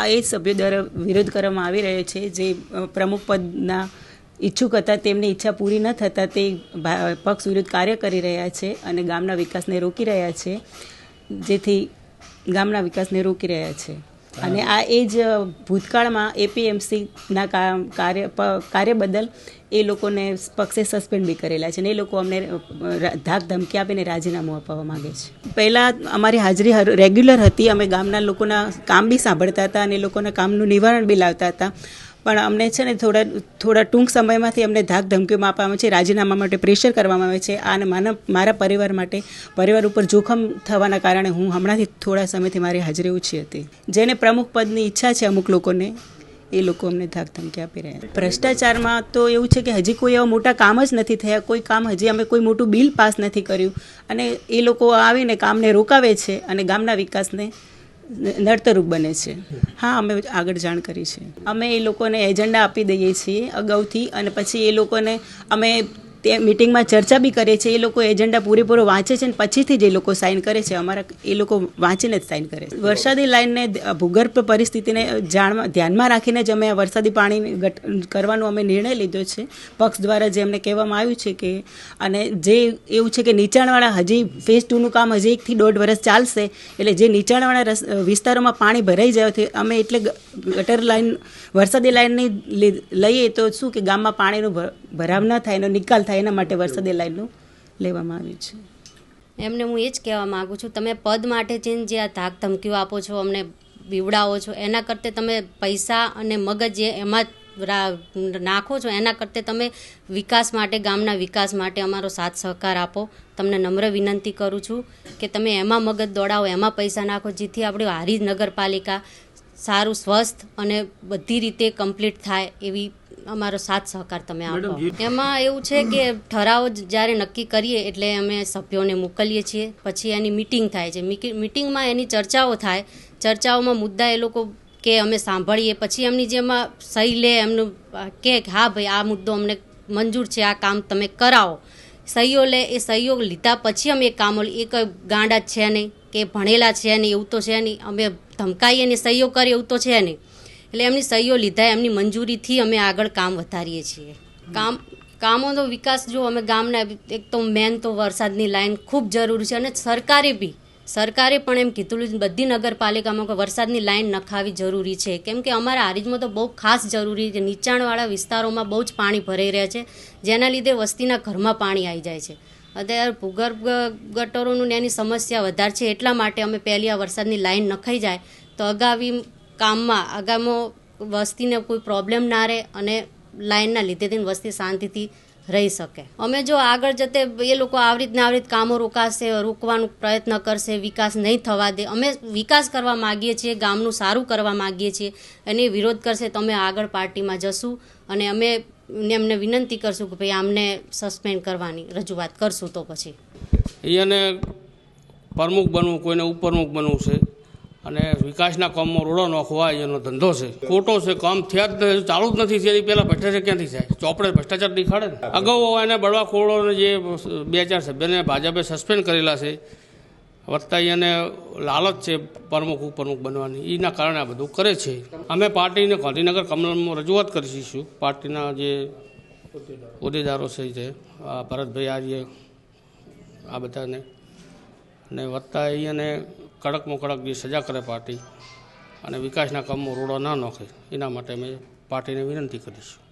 આ એ સભ્યો દ્વારા વિરોધ કરવામાં આવી રહ્યો છે. જે પ્રમુખ પદના ઈચ્છુક હતા, તેમની ઈચ્છા પૂરી ન થતાં તે પક્ષ વિરુદ્ધ કાર્ય કરી રહ્યા છે અને ગામના વિકાસને રોકી રહ્યા છે. જેથી ગામના વિકાસને રોકી રહ્યા છે. અને આ એ જ ભૂતકાળમાં એપીએમસીના કાર્ય કાર્ય બદલ એ લોકોને પક્ષે સસ્પેન્ડ બી કરેલા છે ને એ લોકો અમને ધાક ધમકી આપીને રાજીનામું અપાવવા માગે છે. પહેલાં અમારી હાજરી રેગ્યુલર હતી, અમે ગામના લોકોના કામ બી સાંભળતા હતા અને એ લોકોના કામનું નિવારણ બી લાવતા હતા. પણ અમને છે ને થોડા થોડા ટૂંક સમયમાંથી અમને ધાક ધમકીઓમાં આપવામાં આવે છે, રાજીનામા માટે પ્રેશર કરવામાં આવે છે અને માનવ, મારા પરિવાર માટે, પરિવાર ઉપર જોખમ થવાના કારણે હું હમણાંથી થોડા સમયથી મારી હાજરી ઓછી હતી. જેને પ્રમુખ પદની ઈચ્છા છે અમુક લોકોને એ લોકો અમને ધાક ધમકી આપી રહ્યા ભ્રષ્ટાચારમાં તો એવું છે કે હજી કોઈ એવા મોટા કામ જ નથી થયા. કોઈ કામ હજી અમે કોઈ મોટું બિલ પાસ નથી કર્યું. અને એ લોકો આવીને કામને રોકાવે છે અને ગામના વિકાસને નડતરૂપ બને છે. હા, અમે આગળ જાણ કરી છે. અમે એ લોકોને એજન્ડા આપી દઈએ છીએ અગાઉથી અને પછી એ લોકોને અમે તે મિટિંગમાં ચર્ચા બી કરીએ છીએ એ લોકો એજન્ડા પૂરેપૂરો વાંચે છે અને પછીથી જ એ લોકો સાઇન કરે છે, અમારા એ લોકો વાંચીને જ સાઇન કરે છે. વરસાદી લાઇનને ભૂગર્ભ પરિસ્થિતિને જાણવા, ધ્યાનમાં રાખીને જ અમે આ વરસાદી પાણી કરવાનો અમે નિર્ણય લીધો છે. પક્ષ દ્વારા જે અમને કહેવામાં આવ્યું છે કે, અને જે એવું છે કે નીચાણવાળા હજી ફેઝ ટુનું કામ હજી એકથી દોઢ વર્ષ ચાલશે, એટલે જે નીચાણવાળા વિસ્તારોમાં પાણી ભરાઈ જાય અમે એટલે ગટર લાઈન વરસાદી લાઇનની લઈએ તો શું કે ગામમાં પાણીનો ભરાવ ના થાય એનો નિકાલ થાય એના માટે વરસાદી લાઈનનું લેવામાં આવ્યું છે. એમને હું એ જ કહેવા માગું છું તમે પદ માટે જઈને જે આ ધાક ધમકીઓ આપો છો અમને બીવડાવો છો એના કરતે તમે પૈસા અને મગજ જે એમાં નાખો છો એના કરતે તમે વિકાસ માટે ગામના વિકાસ માટે અમારો સાથ સહકાર આપો. તમને નમ્ર વિનંતી કરું છું કે તમે એમાં મગજ દોડાવો એમાં પૈસા નાખો જેથી આપણી હારી નગરપાલિકા સારું સ્વસ્થ અને બધી રીતે કમ્પ્લીટ થાય એવી અમારો સાથ સહકાર તમે આપો. એમાં એવું છે કે ઠરાવ જ્યારે નક્કી કરીએ એટલે અમે સભ્યોને મોકલીએ છીએ. પછી એની મિટિંગ થાય છે. મિટિંગમાં એની ચર્ચાઓ થાય. ચર્ચાઓમાં મુદ્દા એ લોકો કે અમે સાંભળીએ. પછી એમની જેમાં સહી લે એમનું કે હા ભાઈ આ મુદ્દો અમને મંજૂર છે આ કામ તમે કરાવો. સહીઓ લે એ સહીઓ લીધા પછી અમે એ કામો એ કોઈ ગાંડા જ છે નહીં કે ભણેલા છે નહીં એવું તો છે નહીં. અમે ધમકાઈએ ને સહીઓ કરીએ એવું તો છે નહીં. એટલે એમની સહીઓ લીધા એમની મંજૂરીથી અમે આગળ કામ વધારીએ છીએ. કામ કામોનો વિકાસ, જો અમે ગામના, એક તો મેન તો વરસાદની લાઈન ખૂબ જરૂરી છે અને સરકારે બી, સરકારે પણ એમ કીધું બધી નગરપાલિકામાં કે વરસાદની લાઈન નખાવી જરૂરી છે. કેમ કે અમારા હારીજમાં તો બહુ ખાસ જરૂરી છે, નીચાણવાળા વિસ્તારોમાં બહુ જ પાણી ભરાઈ રહ્યા છે, જેના લીધે વસ્તીના ઘરમાં પાણી આવી જાય છે. અત્યારે ભૂગર્ભ ગટરોનું એની સમસ્યા વધારે છે, એટલા માટે અમે પહેલી આ વરસાદની લાઈન નખાઈ જાય, તો અગાવી કામમાં આગામો વસ્તીને કોઈ પ્રોબ્લેમ ના રહે અને લાઇનના લીધેથી વસ્તી શાંતિથી રહી શકે. અમે જો આગળ જતે એ લોકો આવી રીતના આવી રીત કામો રોકાશે, રોકવાનો પ્રયત્ન કરશે, વિકાસ નહીં થવા દે, અમે વિકાસ કરવા માગીએ છીએ, ગામનું સારું કરવા માગીએ છીએ અને વિરોધ કરશે તો અમે આગળ પાર્ટીમાં જશું અને અમે એમને વિનંતી કરશું કે ભાઈ આમને સસ્પેન્ડ કરવાની રજૂઆત કરશું તો પછી. એને પ્રમુખ બનવું, કોઈને ઉપપ્રમુખ બનવું છે. અને વિકાસના કામમાં રોડો નાખવા એનો ધંધો છે. ખોટો છે કામ થયા જ નથી, ચાલુ જ નથી થયા એ પહેલાં ભ્રષ્ટાચાર ક્યાંથી થાય? ચોપડે ભ્રષ્ટાચાર દેખાડે ને? અગાઉ એને બળવાખોરોને જે બે ચાર સભ્યને ભાજપે સસ્પેન્ડ કરેલા છે વત્તા એને લાલચ છે પ્રમુખ ઉપપ્રમુખ બનવાની. એના કારણે આ બધું કરે છે. અમે પાર્ટીને ગાંધીનગર કમલમાં રજૂઆત કરીશું પાર્ટીના જે હોદ્દેદારો છે જે ભરતભાઈ આર્ય આ બધાને અને વધતા અહીંયાને કડકમાં કડક જે સજા કરે પાર્ટી. અને વિકાસના કામમાં રોડો ના નોખે. એના માટે અમે પાર્ટીને વિનંતી કરીશું.